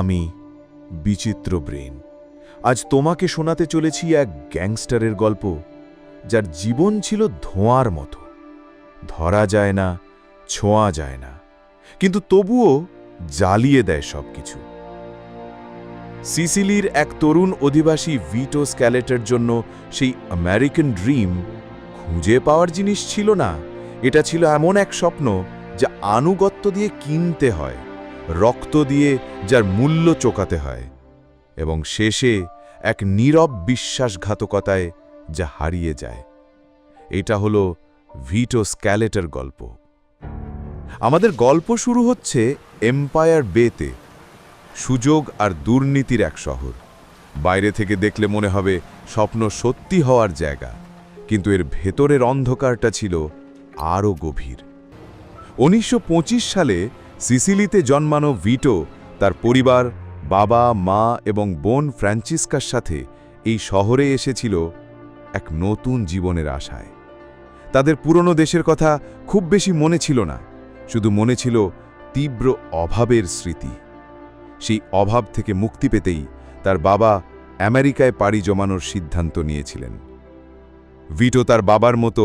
আমি বিচিত্র ব্রেন। আজ তোমাকে শোনাতে চলেছি এক গ্যাংস্টারের গল্প, যার জীবন ছিল ধোঁয়ার মতো। ধরা যায় না, ছোঁয়া যায় না, কিন্তু তবুও জ্বালিয়ে দেয় সবকিছু। সিসিলির এক তরুণ অধিবাসী ভিটো স্ক্যালেটের জন্য সেই আমেরিকান ড্রিম খুঁজে পাওয়ার জিনিস ছিল না। এটা ছিল এমন এক স্বপ্ন, যা আনুগত্য দিয়ে কিনতে হয়। রক্ত দিয়ে যার মূল্য চোকাতে হয় এবং শেষে এক নীরব বিশ্বাসঘাতকতায় যা হারিয়ে যায়। এটা হলো ভিটো স্ক্যালেটের গল্প। আমাদের গল্প শুরু হচ্ছে এম্পায়ার বেতে, সুযোগ আর দুর্নীতির এক শহর। বাইরে থেকে দেখলে মনে হবে স্বপ্ন সত্যি হওয়ার জায়গা, কিন্তু এর ভেতরের অন্ধকারটা ছিল আরও গভীর। উনিশশো পঁচিশ সালে সিসিলিতে জন্মানো ভিটো তার পরিবার, বাবা, মা এবং বোন ফ্রান্সিসকার সাথে এই শহরে এসেছিল এক নতুন জীবনের আশায়। তাদের পুরনো দেশের কথা খুব বেশি মনে ছিল না, শুধু মনে ছিল তীব্র অভাবের স্মৃতি। সেই অভাব থেকে মুক্তি পেতেই তার বাবা আমেরিকায় পাড়ি জমানোর সিদ্ধান্ত নিয়েছিলেন। ভিটো তার বাবার মতো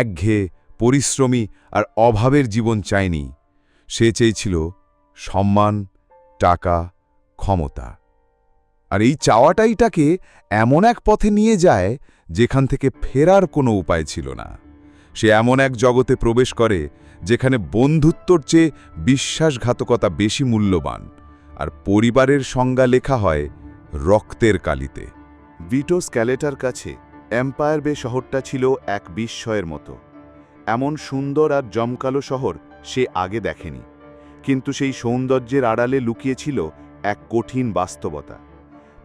একঘেয়ে, পরিশ্রমী আর অভাবের জীবন চায়নি সে চেয়েছিল সম্মান, টাকা, ক্ষমতা। আর এই চাওয়াটাই তাকে এমন এক পথে নিয়ে যায় যেখান থেকে ফেরার কোনো উপায় ছিল না। সে এমন এক জগতে প্রবেশ করে যেখানে বন্ধুত্বর চেয়ে বিশ্বাসঘাতকতা বেশি মূল্যবান আর পরিবারের সংজ্ঞা লেখা হয় রক্তের কালিতে। ভিটো স্ক্যালেটার কাছে এম্পায়ার বে শহরটা ছিল এক বিস্ময়ের মতো। এমন সুন্দর আর জমকালো শহর সে আগে দেখেনি, কিন্তু সেই সৌন্দর্যের আড়ালে লুকিয়েছিল এক কঠিন বাস্তবতা।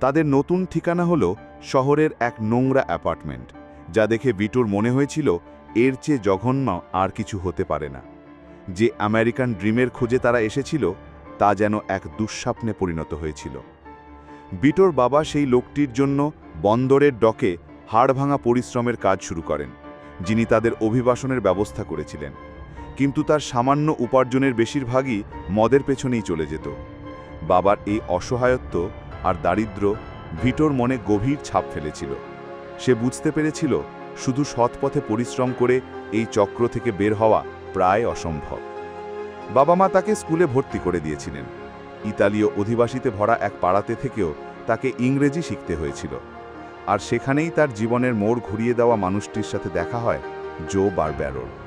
তাদের নতুন ঠিকানা হল শহরের এক নোংরা অ্যাপার্টমেন্ট, যা দেখে ভিটোর মনে হয়েছিল এর চেয়ে জঘন্য আর কিছু হতে পারে না। যে আমেরিকান ড্রিমের খোঁজে তারা এসেছিল, তা যেন এক দুঃস্বপ্নে পরিণত হয়েছিল। বিটোর বাবা সেই লোকটির জন্য বন্দরের ডকে হাড়ভাঙা পরিশ্রমের কাজ শুরু করেন, যিনি তাদের অভিবাসনের ব্যবস্থা করেছিলেন। কিন্তু তার সামান্য উপার্জনের বেশিরভাগই মদের পেছনেই চলে যেত। বাবার এই অসহায়ত্ব আর দারিদ্র ভিটোর মনে গভীর ছাপ ফেলেছিল। সে বুঝতে পেরেছিল শুধু সৎপথে পরিশ্রম করে এই চক্র থেকে বের হওয়া প্রায় অসম্ভব। বাবা মা তাকে স্কুলে ভর্তি করে দিয়েছিলেন। ইতালীয় অধিবাসীতে ভরা এক পাড়াতে থেকেও তাকে ইংরেজি শিখতে হয়েছিল। আর সেখানেই তার জীবনের মোড় ঘুরিয়ে দেওয়া মানুষটির সাথে দেখা হয় জো বারব্যারোর।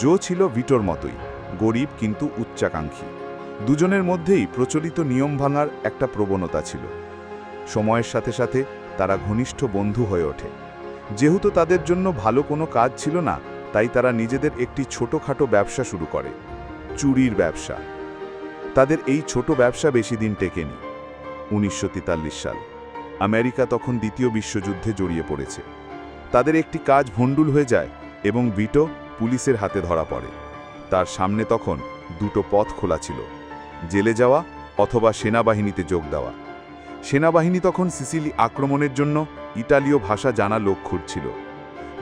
জো ছিল ভিটোর মতোই, গরিব কিন্তু উচ্চাকাঙ্ক্ষী। দুজনের মধ্যেই প্রচলিত নিয়ম ভাঙার একটা প্রবণতা ছিল। সময়ের সাথে সাথে তারা ঘনিষ্ঠ বন্ধু হয়ে ওঠে। যেহেতু তাদের জন্য ভালো কোনো কাজ ছিল না, তাই তারা নিজেদের একটি ছোটখাটো ব্যবসা শুরু করে, চুরির ব্যবসা। তাদের এই ছোট ব্যবসা বেশি দিন টেকেনি। উনিশশো তেতাল্লিশ সাল, আমেরিকা তখন দ্বিতীয় বিশ্বযুদ্ধে জড়িয়ে পড়েছে। তাদের একটি কাজ ভণ্ডুল হয়ে যায় এবং বিটো পুলিশের হাতে ধরা পড়ে। তার সামনে তখন দুটো পথ খোলা ছিল, জেলে যাওয়া অথবা সেনাবাহিনীতে যোগ দেওয়া। সেনাবাহিনী তখন সিসিলি আক্রমণের জন্য ইটালীয় ভাষা জানা লোক খুঁজছিল।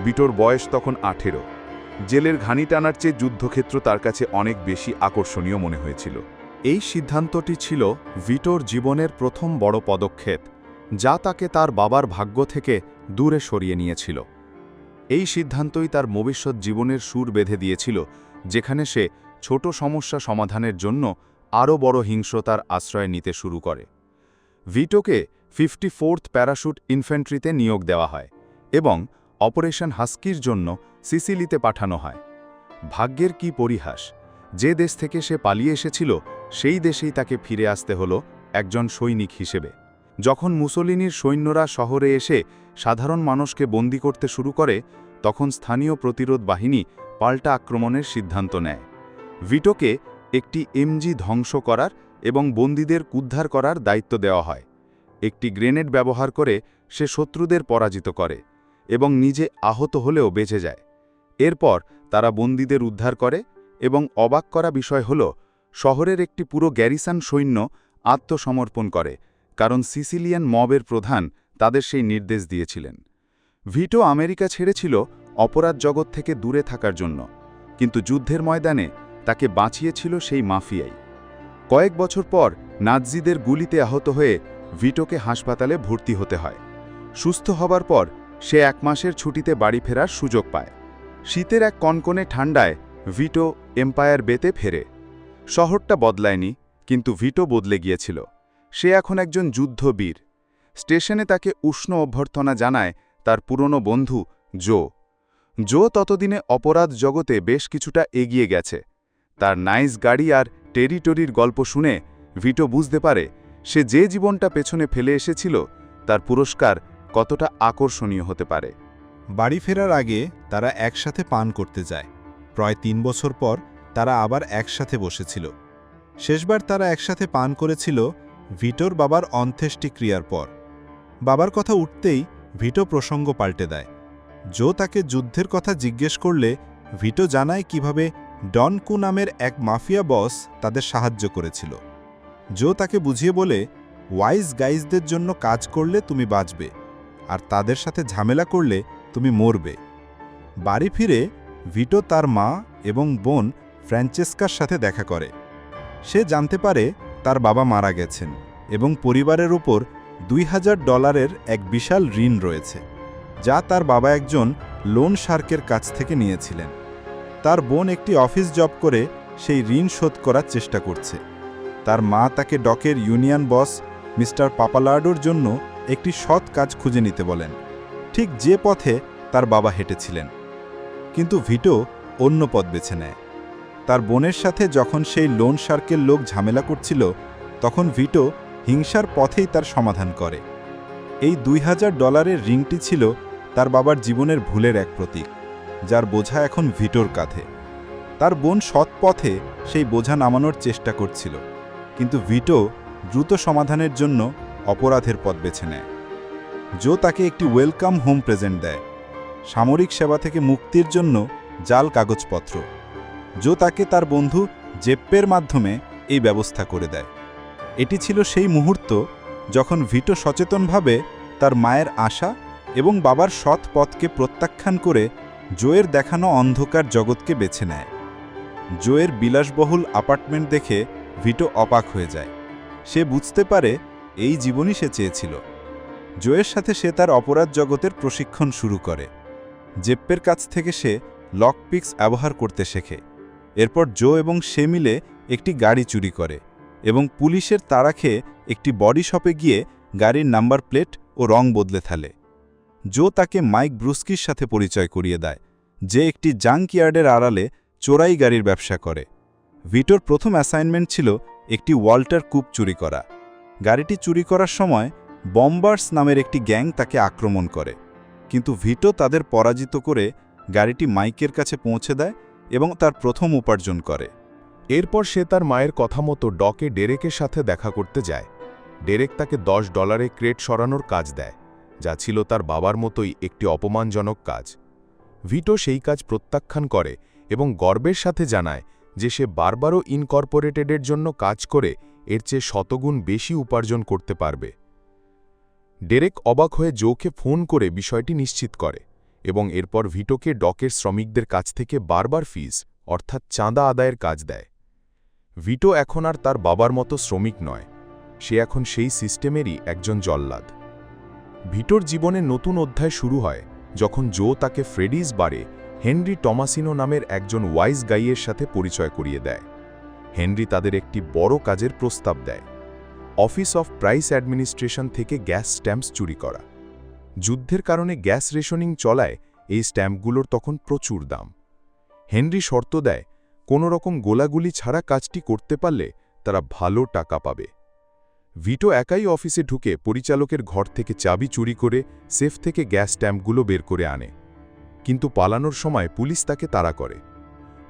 বিটোর বয়স তখন আঠেরো। জেলের ঘানি টানার চেয়ে যুদ্ধক্ষেত্র তার কাছে অনেক বেশি আকর্ষণীয় মনে হয়েছিল। এই সিদ্ধান্তটি ছিল ভিটোর জীবনের প্রথম বড় পদক্ষেপ, যা তাকে তার বাবার ভাগ্য থেকে দূরে সরিয়ে নিয়েছিল। এই সিদ্ধান্তই তার ভবিষ্যৎ জীবনের সুর বেঁধে দিয়েছিল, যেখানে সে ছোট সমস্যা সমাধানের জন্য আরও বড় হিংস্রতার আশ্রয় নিতে শুরু করে। ভিটোকে ফিফটি ফোর্থ প্যারাশুট ইনফ্যান্ট্রিতে নিয়োগ দেওয়া হয় এবং অপারেশন হাস্কির জন্য সিসিলিতে পাঠানো হয়। ভাগ্যের কি পরিহাস, যে দেশ থেকে সে পালিয়ে এসেছিল, সেই দেশেই তাকে ফিরে আসতে হলো একজন সৈনিক হিসেবে। যখন মুসোলিনির সৈন্যরা শহরে এসে সাধারণ মানুষকে বন্দি করতে শুরু করে, তখন স্থানীয় প্রতিরোধ বাহিনী পাল্টা আক্রমণের সিদ্ধান্ত নেয়। ভিটোকে একটি এমজি ধ্বংস করার এবং বন্দীদের উদ্ধার করার দায়িত্ব দেওয়া হয়। একটি গ্রেনেড ব্যবহার করে সে শত্রুদের পরাজিত করে এবং নিজে আহত হলেও বেঁচে যায়। এরপর তারা বন্দীদের উদ্ধার করে এবং অবাক করা বিষয় হল, শহরের একটি পুরো গ্যারিসান সৈন্য আত্মসমর্পণ করে, কারণ সিসিলিয়ান মবের প্রধান তাদের সেই নির্দেশ দিয়েছিলেন। ভিটো আমেরিকা ছেড়েছিল অপরাধ জগৎ থেকে দূরে থাকার জন্য, কিন্তু যুদ্ধের ময়দানে তাকে বাঁচিয়েছিল সেই মাফিয়াই। কয়েক বছর পর নাৎজিদের গুলিতে আহত হয়ে ভিটোকে হাসপাতালে ভর্তি হতে হয়। সুস্থ হবার পর সে এক মাসের ছুটিতে বাড়ি ফেরার সুযোগ পায়। শীতের এক কনকনে ঠান্ডায় ভিটো এম্পায়ার বেতে ফেরে। শহরটা বদলায়নি, কিন্তু ভিটো বদলে গিয়েছিল। সে এখন একজন যুদ্ধবীর। স্টেশনে তাকে উষ্ণ অভ্যর্থনা জানায় তার পুরনো বন্ধু জো। জো ততদিনে অপরাধ জগতে বেশ কিছুটা এগিয়ে গেছে। তার নাইস গাড়ি আর টেরিটরির গল্প শুনে ভিটো বুঝতে পারে, সে যে জীবনটা পেছনে ফেলে এসেছিল, তার পুরস্কার কতটা আকর্ষণীয় হতে পারে। বাড়ি ফেরার আগে তারা একসাথে পান করতে যায়। প্রায় তিন বছর পর তারা আবার একসাথে বসেছিল। শেষবার তারা একসাথে পান করেছিল ভিটোর বাবার অন্ত্যেষ্টিক্রিয়ার পর। বাবার কথা উঠতেই ভিটো প্রসঙ্গ পাল্টে দেয়। জো তাকে যুদ্ধের কথা জিজ্ঞেস করলে ভিটো জানায় কীভাবে ডনকু নামের এক মাফিয়া বস তাদের সাহায্য করেছিল। জো তাকে বুঝিয়ে বলে, ওয়াইজ গাইজদের জন্য কাজ করলে তুমি বাঁচবে, আর তাদের সাথে ঝামেলা করলে তুমি মরবে। বাড়ি ফিরে ভিটো তার মা এবং বোন ফ্র্যাঞ্চেস্কার সাথে দেখা করে। সে জানতে পারে তার বাবা মারা গেছেন এবং পরিবারের উপর দুই হাজার ডলারের এক বিশাল ঋণ রয়েছে, যা তার বাবা একজন লোন শার্কের কাছ থেকে নিয়েছিলেন। তার বোন একটি অফিস জব করে সেই ঋণ শোধ করার চেষ্টা করছে। তার মা তাকে ডকের ইউনিয়ন বস মিস্টার পাপালার্ডোর জন্য একটি সৎ কাজ খুঁজে নিতে বলেন। ঠিক যে পথে তার বাবা হেঁটেছিলেন। কিন্তু ভিটো অন্য পথ বেছে নেয়। তার বোনের সাথে যখন সেই লোন শার্কের লোক ঝামেলা করছিল, তখন ভিটো হিংসার পথেই তার সমাধান করে। এই দুই হাজার ডলারের রিংটি ছিল তার বাবার জীবনের ভুলের এক প্রতীক, যার বোঝা এখন ভিটোর কাঁধে। তার বোন সৎ পথে সেই বোঝা নামানোর চেষ্টা করছিল, কিন্তু ভিটো দ্রুত সমাধানের জন্য অপরাধের পথ বেছে নেয়। জো তাকে একটি ওয়েলকাম হোম প্রেজেন্ট দেয়, সামরিক সেবা থেকে মুক্তির জন্য জাল কাগজপত্র। জো তাকে তার বন্ধু জেপ্পের মাধ্যমে এই ব্যবস্থা করে দেয়। এটি ছিল সেই মুহূর্ত যখন ভিটো সচেতনভাবে তার মায়ের আশা এবং বাবার সৎ পথকে প্রত্যাখ্যান করে জোয়ের দেখানো অন্ধকার জগৎকে বেছে নেয়। জোয়ের বিলাসবহুল অ্যাপার্টমেন্ট দেখে ভিটো অবাক হয়ে যায়। সে বুঝতে পারে এই জীবনই সে চেয়েছিল। জোয়ের সাথে সে তার অপরাধ জগতের প্রশিক্ষণ শুরু করে। জেপ্পের কাছ থেকে সে লকপিক্স ব্যবহার করতে শেখে। এরপর জো এবং সে মিলে একটি গাড়ি চুরি করে। এবং পুলিশের তাড়া খেয়ে একটি বডি শপে গিয়ে গাড়ির নাম্বার প্লেট ও রং বদলে ফেলে। জো তাকে মাইক ব্রুস্কির সাথে পরিচয় করিয়ে দেয়, যে একটি জাঙ্ক ইয়ার্ডের আড়ালে চোরাই গাড়ির ব্যবসা করে। ভিটোর প্রথম অ্যাসাইনমেন্ট ছিল একটি ওয়াল্টার কূপ চুরি করা। গাড়িটি চুরি করার সময় বম্বার্স নামের একটি গ্যাং তাকে আক্রমণ করে। কিন্তু ভিটো তাদের পরাজিত করে গাড়িটি মাইকের কাছে পৌঁছে দেয় এবং তার প্রথম উপার্জন করে। এরপর সে তার মায়ের কথা মতো ডকে ডেরেকের সাথে দেখা করতে যায়। ডেরেক তাকে দশ ডলারে ক্রেট সরানোর কাজ দেয়, যা ছিল তার বাবার মতোই একটি অপমানজনক কাজ। ভিটো সেই কাজ প্রত্যাখ্যান করে এবং গর্বের সাথে জানায় যে সে বারবারও ইনকর্পোরেটেডের জন্য কাজ করে এর চেয়ে শতগুণ বেশি উপার্জন করতে পারবে। ডেরেক অবাক হয়ে জোকে ফোন করে বিষয়টি নিশ্চিত করে এবং এরপর ভিটোকে ডকের শ্রমিকদের কাছ থেকে বারবার ফিজ, অর্থাৎ চাঁদা আদায়ের কাজ দেয়। ভিটো এখন আর তার বাবার মতো শ্রমিক নয়, সে এখন সেই সিস্টেমেরই একজন জল্লাদ। ভিটোর জীবনে নতুন অধ্যায় শুরু হয় যখন জো তাকে ফ্রেডিজ বারে হেনরি টমাসিনো নামের একজন ওয়াইজ গাইয়ের সাথে পরিচয় করিয়ে দেয়। হেনরি তাদের একটি বড় কাজের প্রস্তাব দেয়, অফিস অফ প্রাইস অ্যাডমিনিস্ট্রেশন থেকে গ্যাস স্ট্যাম্পস চুরি করা। যুদ্ধের কারণে গ্যাস রেশনিং চলায় এই স্ট্যাম্পগুলোর তখন প্রচুর দাম। হেনরি শর্ত দেয় কোনো রকম গোলাগুলি ছাড়া কাজটি করতে পারলে তারা ভালো টাকা পাবে। ভিটো একাই অফিসে ঢুকে পরিচালকের ঘর থেকে চাবি চুরি করে সেফ থেকে গ্যাস স্ট্যাম্পগুলো বের করে আনে। কিন্তু পালানোর সময় পুলিশ তাকে তাড়া করে।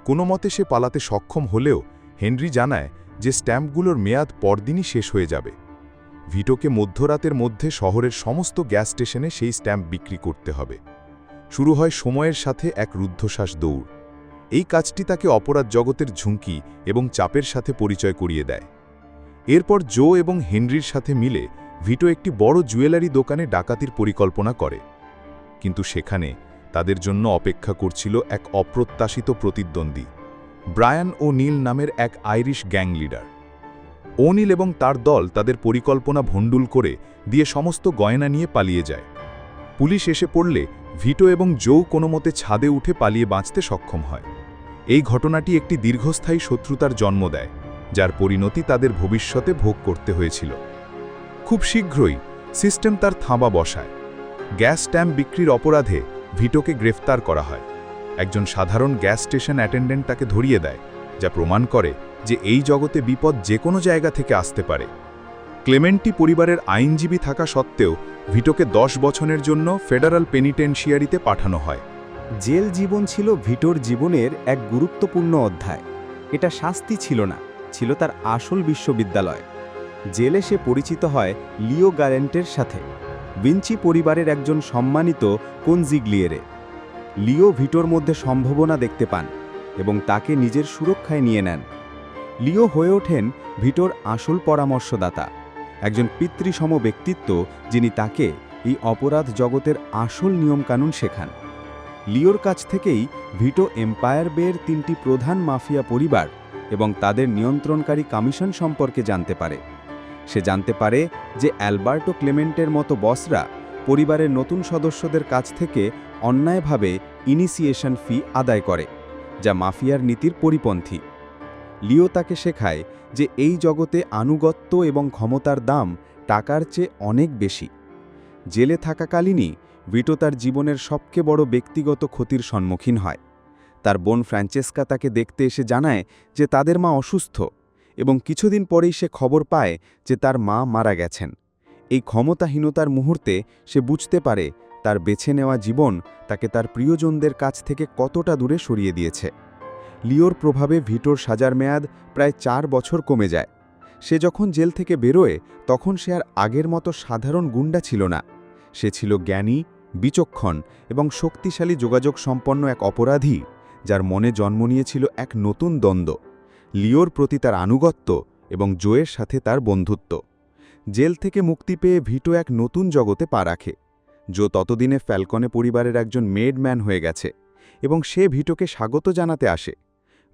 কোনো মতে সে পালাতে সক্ষম হলেও হেনরি জানায় যে স্ট্যাম্পগুলোর মেয়াদ পরদিনই শেষ হয়ে যাবে। ভিটোকে মধ্যরাতের মধ্যে শহরের সমস্ত গ্যাস স্টেশনে সেই স্ট্যাম্প বিক্রি করতে হবে। শুরু হয় সময়ের সাথে এক রুদ্ধশ্বাস দৌড়। এই কাজটি তাকে অপরাধ জগতের ঝুঁকি এবং চাপের সাথে পরিচয় করিয়ে দেয়। এরপর জো এবং হেনরির সাথে মিলে ভিটো একটি বড় জুয়েলারি দোকানে ডাকাতির পরিকল্পনা করে। কিন্তু সেখানে তাদের জন্য অপেক্ষা করছিল এক অপ্রত্যাশিত প্রতিদ্বন্দ্বী, ব্রায়ান ও নীল নামের এক আইরিশ গ্যাং লিডার। ওনিল এবং তার দল তাদের পরিকল্পনা ভণ্ডুল করে দিয়ে সমস্ত গয়না নিয়ে পালিয়ে যায়। পুলিশ এসে পড়লে ভিটো এবং জৌ কোনো মতে ছাদে উঠে পালিয়ে বাঁচতে সক্ষম হয়। এই ঘটনাটি একটি দীর্ঘস্থায়ী শত্রুতার জন্ম দেয়, যার পরিণতি তাদের ভবিষ্যতে ভোগ করতে হয়েছিল। খুব শীঘ্রই সিস্টেম তার থাবা বসায়। গ্যাস স্ট্যাম্প বিক্রির অপরাধে ভিটোকে গ্রেফতার করা হয়। একজন সাধারণ গ্যাস স্টেশন অ্যাটেন্ডেন্ট তাকে ধরিয়ে দেয়, যা প্রমাণ করে যে এই জগতে বিপদ যে কোনো জায়গা থেকে আসতে পারে। ক্লেমেন্টি পরিবারের আইনজীবী থাকা সত্ত্বেও ভিটোকে দশ বছরের জন্য ফেডারাল পেনিটেনশিয়ারিতে পাঠানো হয়। জেল জীবন ছিল ভিটোর জীবনের এক গুরুত্বপূর্ণ অধ্যায়। এটা শাস্তি ছিল না, ছিল তার আসল বিশ্ববিদ্যালয়। জেলে সে পরিচিত হয় লিও গ্যারেন্টের সাথে। ভিঞ্চি পরিবারের একজন সম্মানিত কোনজিগ্লিয়েরে। লিও ভিটোর মধ্যে সম্ভাবনা দেখতে পান এবং তাকে নিজের সুরক্ষায় নিয়ে নেন। লিও হয়ে ওঠেন ভিটোর আসল পরামর্শদাতা, একজন পিতৃসম ব্যক্তিত্ব যিনি তাকে এই অপরাধ জগতের আসল নিয়মকানুন শেখান। লিওর কাছ থেকেই ভিটো এম্পায়ার বের তিনটি প্রধান মাফিয়া পরিবার এবং তাদের নিয়ন্ত্রণকারী কমিশন সম্পর্কে জানতে পারে। সে জানতে পারে যে অ্যালবার্টো ক্লেমেন্টের মতো বসরা পরিবারের নতুন সদস্যদের কাছ থেকে অন্যায়ভাবে ইনিশিয়েশন ফি আদায় করে, যা মাফিয়ার নীতির পরিপন্থী। লিও তাকে শেখায় যে এই জগতে আনুগত্য এবং ক্ষমতার দাম টাকার চেয়ে অনেক বেশি। জেলে থাকাকালীনই ভিটো তার জীবনের সবচেয়ে বড় ব্যক্তিগত ক্ষতির সম্মুখীন হয়। তার বোন ফ্রাঞ্চেস্কা তাকে দেখতে এসে জানায় যে তাদের মা অসুস্থ এবং কিছুদিন পরেই সে খবর পায় যে তার মা মারা গেছেন। এই ক্ষমতাহীনতার মুহূর্তে সে বুঝতে পারে তার বেছে নেওয়া জীবন তাকে তার প্রিয়জনদের কাছ থেকে কতটা দূরে সরিয়ে দিয়েছে। লিওর প্রভাবে ভিটোর সাজার মেয়াদ প্রায় চার বছর কমে যায়। সে যখন জেল থেকে বেরোয়, তখন সে আর আগের মতো সাধারণ গুন্ডা ছিল না। সে ছিল জ্ঞানী বিচক্ষণ এবং শক্তিশালী যোগাযোগ সম্পন্ন এক অপরাধী, যার মনে জন্ম নিয়েছিল এক নতুন দ্বন্দ্ব। লিওর প্রতি তার আনুগত্য এবং জোয়ের সাথে তার বন্ধুত্ব। জেল থেকে মুক্তি পেয়ে ভিটো এক নতুন জগতে পা রাখে। জো ততদিনে ফ্যালকনে পরিবারের একজন মেডম্যান হয়ে গেছে এবং সে ভিটোকে স্বাগত জানাতে আসে।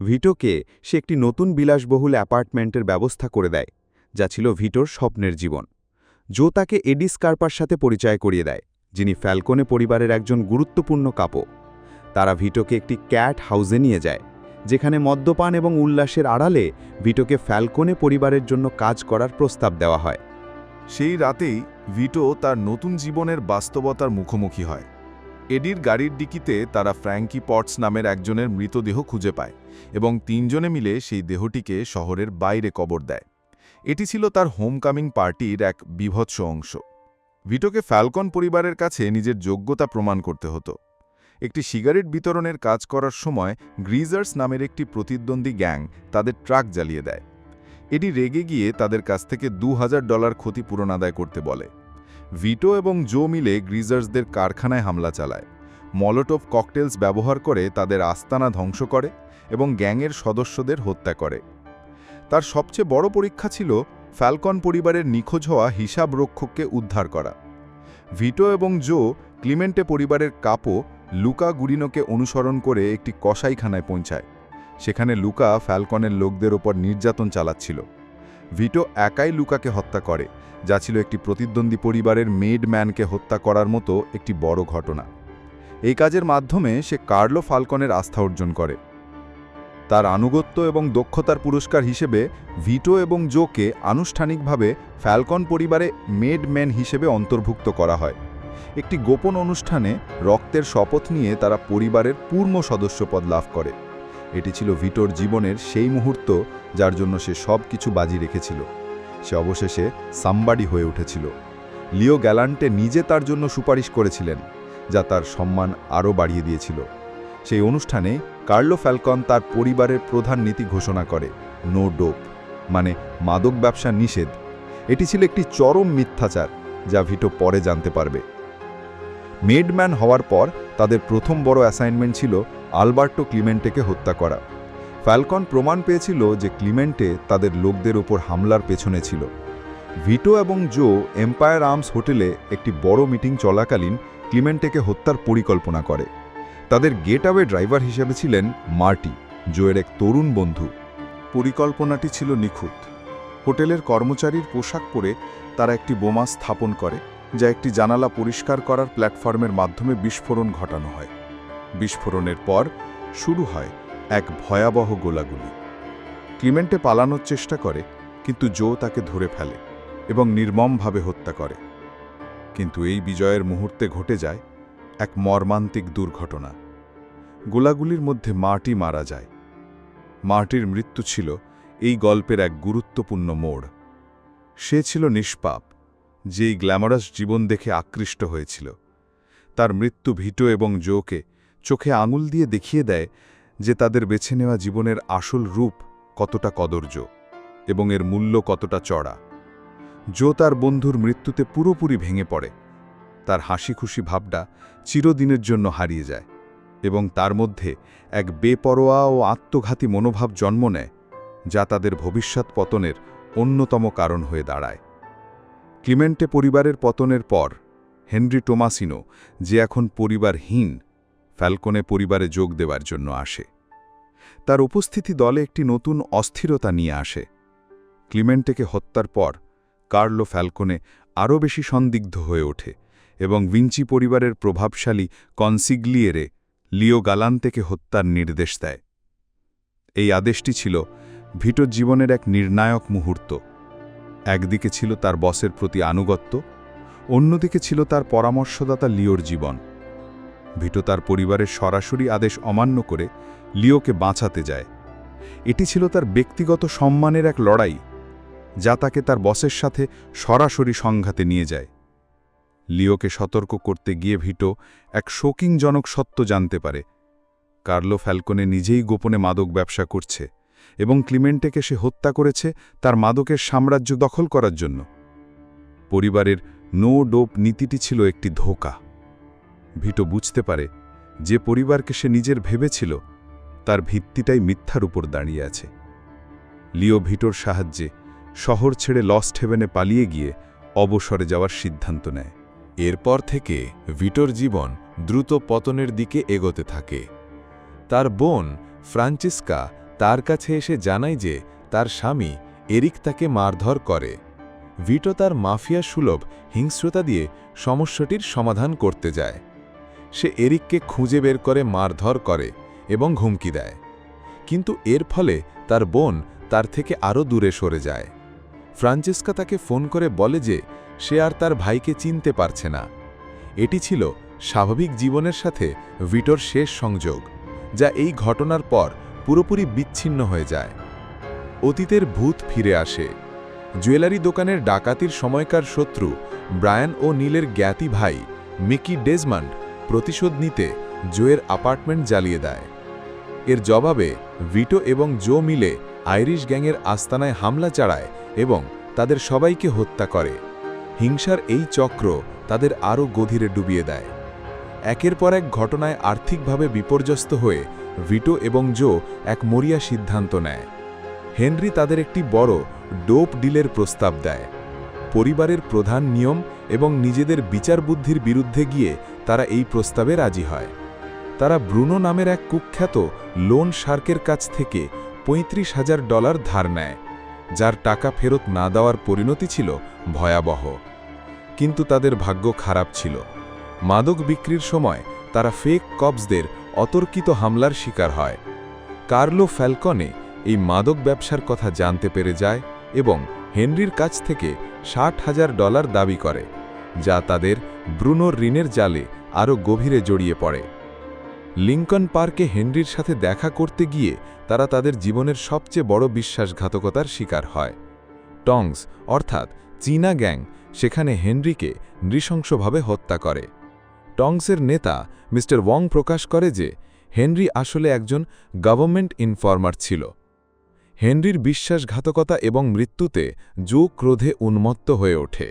ভিটোকে সে একটি নতুন বিলাসবহুল অ্যাপার্টমেন্টের ব্যবস্থা করে দেয়, যা ছিল ভিটোর স্বপ্নের জীবন। জো তাকে এডি স্কার্পার সাথে পরিচয় করিয়ে দেয়। যিনি ফ্যালকোনে পরিবারের একজন গুরুত্বপূর্ণ কাপো। তারা ভিটোকে একটি ক্যাট হাউসে নিয়ে যায়, যেখানে মদ্যপান এবং উল্লাসের আড়ালে ভিটোকে ফ্যালকোনে পরিবারের জন্য কাজ করার প্রস্তাব দেওয়া হয়। সেই রাতেই ভিটো তার নতুন জীবনের বাস্তবতার মুখোমুখি হয়। এডির গাড়ির ডিকিতে তারা ফ্র্যাঙ্কি পটস নামের একজনের মৃতদেহ খুঁজে পায় এবং তিনজনে মিলে সেই দেহটিকে শহরের বাইরে কবর দেয়। এটি ছিল তার হোমকামিং পার্টির এক বিভৎস অংশ। ভিটোকে ফ্যালকন পরিবারের কাছে নিজের যোগ্যতা প্রমাণ করতে হতো। একটি সিগারেট বিতরণের কাজ করার সময় গ্রিজার্স নামের একটি প্রতিদ্বন্দ্বী গ্যাং তাদের ট্রাক জ্বালিয়ে দেয়। এটি রেগে গিয়ে তাদের কাছ থেকে দু হাজার ডলার ক্ষতিপূরণ আদায় করতে বলে। ভিটো এবং জো মিলে গ্রিজার্সদের কারখানায় হামলা চালায়। মলোটভ ককটেলস ব্যবহার করে তাদের আস্তানা ধ্বংস করে এবং গ্যাংয়ের সদস্যদের হত্যা করে। তার সবচেয়ে বড় পরীক্ষা ছিল ফ্যালকন পরিবারের নিখোঁজ হওয়া হিসাব রক্ষককে উদ্ধার করা। ভিটো এবং জো ক্লিমেন্টে পরিবারের কাপো লুকা গুরিনোকে অনুসরণ করে একটি কসাইখানায় পৌঁছায়। সেখানে লুকা ফ্যালকনের লোকদের ওপর নির্যাতন চালাচ্ছিল। ভিটো একাই লুকাকে হত্যা করে, যা ছিল একটি প্রতিদ্বন্দ্বী পরিবারের মেড ম্যানকে হত্যা করার মতো একটি বড় ঘটনা। এই কাজের মাধ্যমে সে কার্লো ফালকনের আস্থা অর্জন করে। তার আনুগত্য এবং দক্ষতার পুরস্কার হিসেবে ভিটো এবং জোকে আনুষ্ঠানিকভাবে ফ্যালকন পরিবারে মেড ম্যান হিসেবে অন্তর্ভুক্ত করা হয়। একটি গোপন অনুষ্ঠানে রক্তের শপথ নিয়ে তারা পরিবারের পূর্ণ সদস্যপদ লাভ করে। এটি ছিল ভিটোর জীবনের সেই মুহূর্ত যার জন্য সে সব কিছু বাজি রেখেছিল। সে অবশেষে সাম্বাডি হয়ে উঠেছিল। লিও গ্যালান্টে নিজে তার জন্য সুপারিশ করেছিলেন, যা তার সম্মান আরও বাড়িয়ে দিয়েছিল। সেই অনুষ্ঠানে কার্লো ফ্যালকন তার পরিবারের প্রধান নীতি ঘোষণা করে নো ডোপ মানে মাদক ব্যবসা নিষেধ। এটি ছিল একটি চরম মিথ্যাচার, যা ভিটো পরে জানতে পারবে। মেডম্যান হওয়ার পর তাদের প্রথম বড় অ্যাসাইনমেন্ট ছিল আলবার্টো ক্লিমেন্টেকে হত্যা করা। ফ্যালকন প্রমাণ পেয়েছিল যে ক্লিমেন্টে তাদের লোকদের ওপর হামলার পেছনে ছিল। ভিটো এবং জো এম্পায়ার আর্মস হোটেলে একটি বড় মিটিং চলাকালীন ক্লিমেন্টেকে হত্যার পরিকল্পনা করে। তাদের গেটআওয়ে ড্রাইভার হিসেবে ছিলেন মার্টি, জোয়ের এক তরুণ বন্ধু। পরিকল্পনাটি ছিল নিখুঁত। হোটেলের কর্মচারীর পোশাক পরে তারা একটি বোমা স্থাপন করে, যা একটি জানালা পরিষ্কার করার প্ল্যাটফর্মের মাধ্যমে বিস্ফোরণ ঘটানো হয়। বিস্ফোরণের পর শুরু হয় এক ভয়াবহ গোলাগুলি। ক্লিমেন্টে পালানোর চেষ্টা করে, কিন্তু জো তাকে ধরে ফেলে এবং নির্মমভাবে হত্যা করে। কিন্তু এই বিজয়ের মুহূর্তে ঘটে যায় এক মর্মান্তিক দুর্ঘটনা। গোলাগুলির মধ্যে মাটি মারা যায়। মার্টির মৃত্যু ছিল এই গল্পের এক গুরুত্বপূর্ণ মোড়। সে ছিল নিষ্পাপ, যেই গ্ল্যামারাস জীবন দেখে আকৃষ্ট হয়েছিল। তার মৃত্যু ভিটো এবং জোকে চোখে আঙুল দিয়ে দেখিয়ে দেয় যে তাদের বেছে নেওয়া জীবনের আসল রূপ কতটা কদর্য এবং এর মূল্য কতটা চড়া। জো তার বন্ধুর মৃত্যুতে পুরোপুরি ভেঙে পড়ে। তার হাসি খুশি ভাবটা চিরদিনের জন্য হারিয়ে যায়। এবং তার মধ্যে এক বেপরোয়া ও আত্মঘাতী মনোভাব জন্ম নেয়, যা তাদের ভবিষ্যৎ পতনের অন্যতম কারণ হয়ে দাঁড়ায়। ক্লিমেন্টে পরিবারের পতনের পর, হেনরি টোমাসিনো, যে এখন পরিবারহীন, ফ্যালকনে পরিবারে যোগ দেওয়ার জন্য আসে। তার উপস্থিতি দলে একটি নতুন অস্থিরতা নিয়ে আসে। ক্লিমেন্টেকে হত্যার পর, কার্লো ফ্যালকনে আরও বেশি সন্দিগ্ধ হয়ে ওঠে এবং ভিঞ্চি পরিবারের প্রভাবশালী কনসিগ্লিয়েরে লিও গালান্তেকে হত্যার নির্দেশ দেয়। এই আদেশটি ছিল ভিটোর জীবনের এক নির্ণায়ক মুহূর্ত। একদিকে ছিল তার বসের প্রতি আনুগত্য, অন্যদিকে ছিল তার পরামর্শদাতা লিওর জীবন। ভিটো তার পরিবারের সরাসরি আদেশ অমান্য করে লিওকে বাঁচাতে যায়। এটি ছিল তার ব্যক্তিগত সম্মানের এক লড়াই, যা তাকে তার বসের সাথে সরাসরি সংঘাতে নিয়ে যায়। লিওকে সতর্ক করতে গিয়ে ভিটো এক শোকিংজনক সত্য জানতে পারে। কার্লো ফ্যালকনে নিজেই গোপনে মাদক ব্যবসা করছে এবং ক্লিমেন্টেকে সে হত্যা করেছে তার মাদকের সাম্রাজ্য দখল করার জন্য। পরিবারের নো ডোপ নীতিটি ছিল একটি ধোকা। ভিটো বুঝতে পারে যে পরিবারকে সে নিজের ভেবেছিল, তার ভিত্তিটাই মিথ্যার উপর দাঁড়িয়ে আছে। লিও ভিটোর সাহায্যে শহর ছেড়ে লস্ট হেভেনে পালিয়ে গিয়ে অবসরে যাওয়ার সিদ্ধান্ত নেয়। এরপর থেকে ভিটোর জীবন দ্রুত পতনের দিকে এগোতে থাকে। তার বোন ফ্রান্সিস্কা তার কাছে এসে জানায় যে তার স্বামী এরিক তাকে মারধর করে। ভিটো তার মাফিয়া সুলভ হিংস্রতা দিয়ে সমস্যাটির সমাধান করতে যায়। সে এরিককে খুঁজে বের করে মারধর করে এবং হুমকি দেয়। কিন্তু এর ফলে তার বোন তার থেকে আরও দূরে সরে যায়। ফ্রান্সিস্কা তাকে ফোন করে বলে যে সে আর তার ভাইকে চিনতে পারছে না। এটি ছিল স্বাভাবিক জীবনের সাথে ভিটোর শেষ সংযোগ, যা এই ঘটনার পর পুরোপুরি বিচ্ছিন্ন হয়ে যায়। অতীতের ভূত ফিরে আসে। জুয়েলারি দোকানের ডাকাতির সময়কার শত্রু ব্রায়ান ও নীলের জ্ঞাতি ভাই মিকি ডেজমান্ড প্রতিশোধ নিতে জোয়ের অ্যাপার্টমেন্ট জ্বালিয়ে দেয়। এর জবাবে ভিটো এবং জো মিলে আইরিশ গ্যাংয়ের আস্তানায় হামলা চাড়ায় এবং তাদের সবাইকে হত্যা করে। হিংসার এই চক্র তাদের আরও গভীরে ডুবিয়ে দেয়। একের পর এক ঘটনায় আর্থিকভাবে বিপর্যস্ত হয়ে ভিটো এবং জো এক মরিয়া সিদ্ধান্ত নেয়। হেনরি তাদের একটি বড় ডোপ ডিলের প্রস্তাব দেয়। পরিবারের প্রধান নিয়ম এবং নিজেদের বিচার বুদ্ধির বিরুদ্ধে গিয়ে তারা এই প্রস্তাবে রাজি হয়। তারা ব্রুনো নামের এক কুখ্যাত লোন শার্কের কাছ থেকে পঁয়ত্রিশ হাজার ডলার ধার নেয়, যার টাকা ফেরত না দেওয়ার পরিণতি ছিল ভয়াবহ। কিন্তু তাদের ভাগ্য খারাপ ছিল। মাদক বিক্রির সময় তারা ফেক কপসদের অতর্কিত হামলার শিকার হয়। কার্লো ফ্যালকনে এই মাদক ব্যবসার কথা জানতে পেরে যায় এবং হেনরির কাছ থেকে ষাট হাজার ডলার দাবি করে, যা তাদের ব্রুনোর ঋণের জালে আরও গভীরে জড়িয়ে পড়ে। লিঙ্কন পার্কে হেনরির সাথে দেখা করতে গিয়ে তারা তাদের জীবনের সবচেয়ে বড় বিশ্বাসঘাতকতার শিকার হয়। টংস, অর্থাৎ চীনা গ্যাং সেখানে হেনরিকে নৃশংসভাবে হত্যা করে। টংসের নেতা মিস্টার ওয়ং প্রকাশ করে যে হেনরি আসলে একজন গভর্নমেন্ট ইনফর্মার ছিল। হেনরির বিশ্বাসঘাতকতা এবং মৃত্যুতে জো ক্রোধে উন্মত্ত হয়ে ওঠে।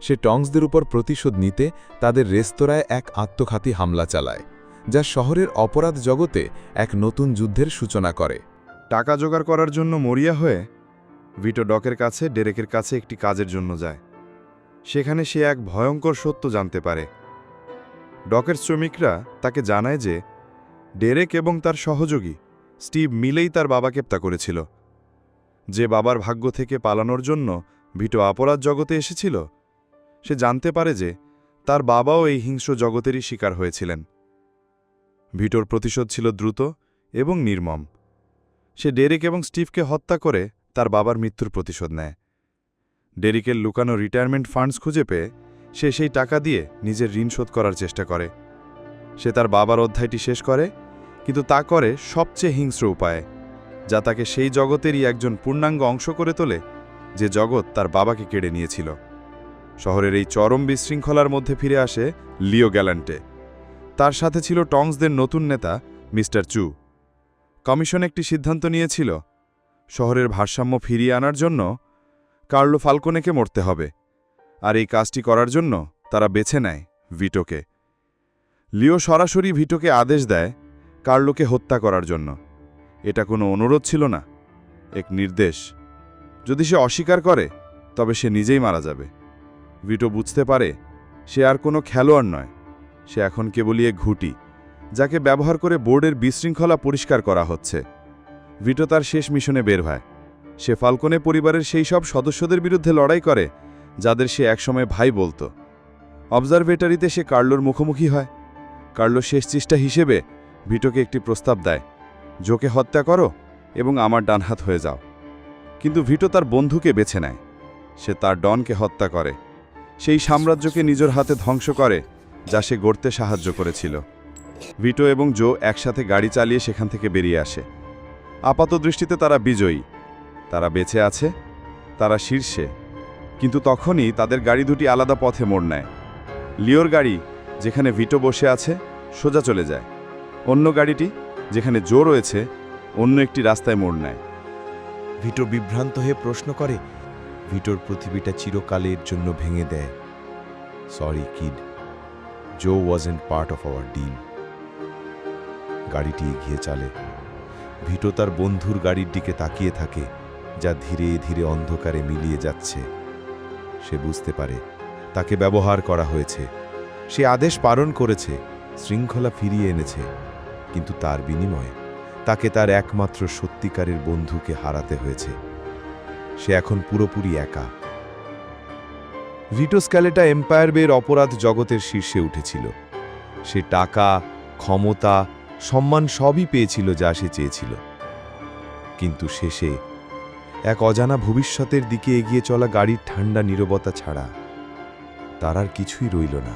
সে টংসদের উপর প্রতিশোধ নিতে তাদের রেস্তোরাঁয় এক আত্মঘাতী হামলা চালায়, যা শহরের অপরাধ জগতে এক নতুন যুদ্ধের সূচনা করে। টাকা জোগাড় করার জন্য মরিয়া হয়ে ভিটো ডকের কাছে ডেরেকের কাছে একটি কাজের জন্য যায়। সেখানে সে এক ভয়ঙ্কর সত্য জানতে পারে। ডকের শ্রমিকরা তাকে জানায় যে, ডেরেক এবং তার সহযোগী স্টিভ মিলেই তার বাবাকে হত্যা করেছিল। যে বাবার ভাগ্য থেকে পালানোর জন্য ভিটো অপরাধ জগতে এসেছিল, সে জানতে পারে যে তার বাবাও এই হিংস্র জগতেরই শিকার হয়েছিলেন। ভিটোর প্রতিশোধ ছিল দ্রুত এবং নির্মম। সে ডেরেক এবং স্টিভকে হত্যা করে তার বাবার মৃত্যুর প্রতিশোধ নেয়। ডেরিকের লুকানো রিটায়ারমেন্ট ফান্ডস খুঁজে পেয়ে সে সেই টাকা দিয়ে নিজের ঋণ শোধ করার চেষ্টা করে। সে তার বাবার অধ্যায়টি শেষ করে, কিন্তু তা করে সবচেয়ে হিংস্র উপায়ে, যা তাকে সেই জগতেরই একজন পূর্ণাঙ্গ অংশ করে তোলে, যে জগৎ তার বাবাকে কেড়ে নিয়েছিল। শহরের এই চরম বিশৃঙ্খলার মধ্যে ফিরে আসে লিও গ্যালান্টে। তার সাথে ছিল টংসদের নতুন নেতা, মিস্টার চু। কমিশন একটি সিদ্ধান্ত নিয়েছিল, শহরের ভারসাম্য ফিরিয়ে আনার জন্য কার্লো ফালকোনেকে মরতে হবে। আর এই কাজটি করার জন্য তারা বেছে নেয় ভিটোকে। লিও সরাসরি ভিটোকে আদেশ দেয় কার্লোকে হত্যা করার জন্য। এটা কোনো অনুরোধ ছিল না, এক নির্দেশ। যদি সে অস্বীকার করে, তবে সে নিজেই মারা যাবে। ভিটো বুঝতে পারে, সে আর কোনো খেলোয়াড় নয়। সে এখন কেবলই এক ঘুটি, যাকে ব্যবহার করে বোর্ডের বিশৃঙ্খলা পরিষ্কার করা হচ্ছে। ভিটো তার শেষ মিশনে বের হয়। সে ফালকনে পরিবারের সেই সব সদস্যদের বিরুদ্ধে লড়াই করে, যাদের সে একসময় ভাই বলতো। অবজারভেটারিতে সে কার্লোর মুখোমুখি হয়। কার্লোর শেষ চেষ্টা হিসেবে ভিটোকে একটি প্রস্তাব দেয়, জোকে হত্যা করো এবং আমার ডানহাত হয়ে যাও। কিন্তু ভিটো তার বন্ধুকে বেছে নেয়। সে তার ডনকে হত্যা করে। সেই সাম্রাজ্যকে নিজের হাতে ধ্বংস করে, যা সে গড়তে সাহায্য করেছিল। ভিটো এবং জো একসাথে গাড়ি চালিয়ে সেখান থেকে বেরিয়ে আসে। আপাত দৃষ্টিতে তারা বিজয়ী। তারা বেঁচে আছে, তারা শীর্ষে। কিন্তু তখনই তাদের গাড়ি দুটি আলাদা পথে মোড় নেয়। লিওর গাড়ি, যেখানে ভিটো বসে আছে, সোজা চলে যায়। অন্য গাড়িটি, যেখানে জো রয়েছে, অন্য একটি রাস্তায় মোড় নেয়। ভিটো বিভ্রান্ত হয়ে প্রশ্ন করে, ভিটোর পৃথিবীটা চিরকালের জন্য ভেঙে দেয়। Sorry kid Joe wasn't part of our deal গাড়িটি এগিয়ে চালে। ভিটো তার বন্ধুর গাড়ির দিকে তাকিয়ে থাকে। যা ধীরে ধীরে অন্ধকারে মিলিয়ে যাচ্ছে। সে বুঝতে পারে, তাকে ব্যবহার করা হয়েছে। সে আদেশ পালন করেছে, শৃঙ্খলা ফিরিয়ে এনেছে। কিন্তু তার বিনিময়ে তাকে তার একমাত্র সত্যিকারের বন্ধুকে হারাতে হয়েছে। সে এখন পুরোপুরি একা। ভিটোস্ক্যালেটা এম্পায়ার বের অপরাধ জগতের শীর্ষে উঠেছিল। সে টাকা, ক্ষমতা, সম্মান সবই পেয়েছিল যা সে চেয়েছিল। কিন্তু শেষে এক অজানা ভবিষ্যতের দিকে এগিয়ে চলা গাড়ির ঠান্ডা নীরবতা ছাড়া তার আর কিছুই রইল না।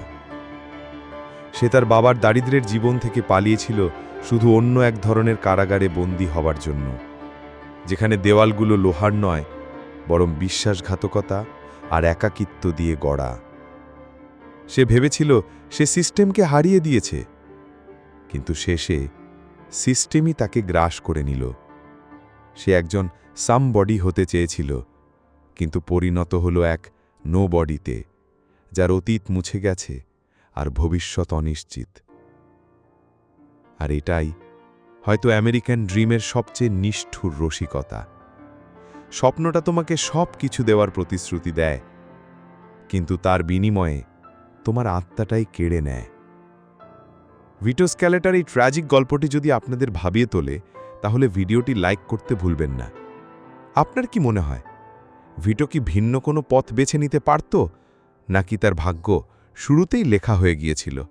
সে তার বাবার দারিদ্রের জীবন থেকে পালিয়েছিল শুধু অন্য এক ধরনের কারাগারে বন্দী হবার জন্য, যেখানে দেওয়ালগুলো লোহার নয়, বরং বিশ্বাসঘাতকতা আর একাকিত্ব দিয়ে গড়া। সে ভেবেছিল সে সিস্টেমকে হারিয়ে দিয়েছে, কিন্তু শেষে সিস্টেমই তাকে গ্রাস করে নিল। সে একজন সাম বডি হতে চেয়েছিল, কিন্তু পরিণত হল এক নো বডিতে যার অতীত মুছে গেছে আর ভবিষ্যৎ অনিশ্চিত। আর এটাই হয়তো আমেরিকান ড্রিমের সবচেয়ে নিষ্ঠুর রসিকতা। স্বপ্নটা তোমাকে সব কিছু দেওয়ার প্রতিশ্রুতি দেয়, কিন্তু তার বিনিময়ে তোমার আত্মাটাই কেড়ে নেয়। ভিটোস্ক্যালেটার এই ট্র্যাজিক গল্পটি যদি আপনাদের ভাবিয়ে তোলে, তাহলে ভিডিওটি লাইক করতে ভুলবেন না। আপনার কি মনে হয়? ভিটো কি ভিন্ন কোনো পথ বেছে নিতে পারত? নাকি তার ভাগ্য শুরুতেই লেখা হয়ে গিয়েছিল?